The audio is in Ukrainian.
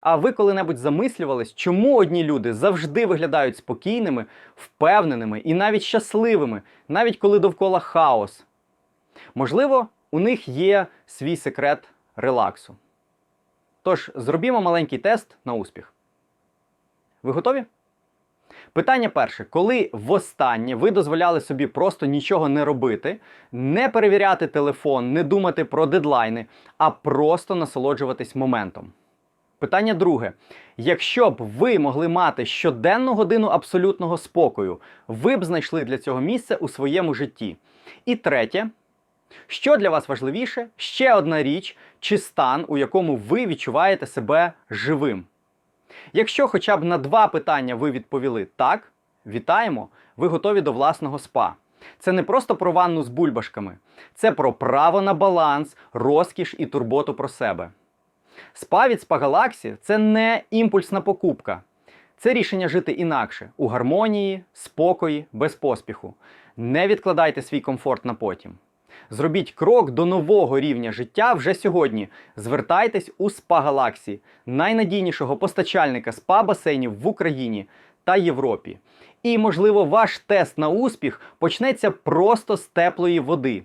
А ви коли-небудь замислювались, чому одні люди завжди виглядають спокійними, впевненими і навіть щасливими, навіть коли довкола хаос? Можливо, у них є свій секрет релаксу. Тож, зробімо маленький тест на успіх. Ви готові? Питання перше: коли востаннє ви дозволяли собі просто нічого не робити, не перевіряти телефон, не думати про дедлайни, а просто насолоджуватись моментом? Питання друге: якщо б ви могли мати щоденну годину абсолютного спокою, ви б знайшли для цього місце у своєму житті. І третє, що для вас важливіше, ще одна річ чи стан, у якому ви відчуваєте себе живим. Якщо хоча б на два питання ви відповіли так, вітаємо, ви готові до власного спа. Це не просто про ванну з бульбашками, це про право на баланс, розкіш і турботу про себе. Спа від Galaxy – це не імпульсна покупка. Це рішення жити інакше, у гармонії, спокої, без поспіху. Не відкладайте свій комфорт на потім. Зробіть крок до нового рівня життя вже сьогодні. Звертайтесь у Spa Galaxy, найнадійнішого постачальника спа-басейнів в Україні та Європі. І, можливо, ваш тест на успіх почнеться просто з теплої води.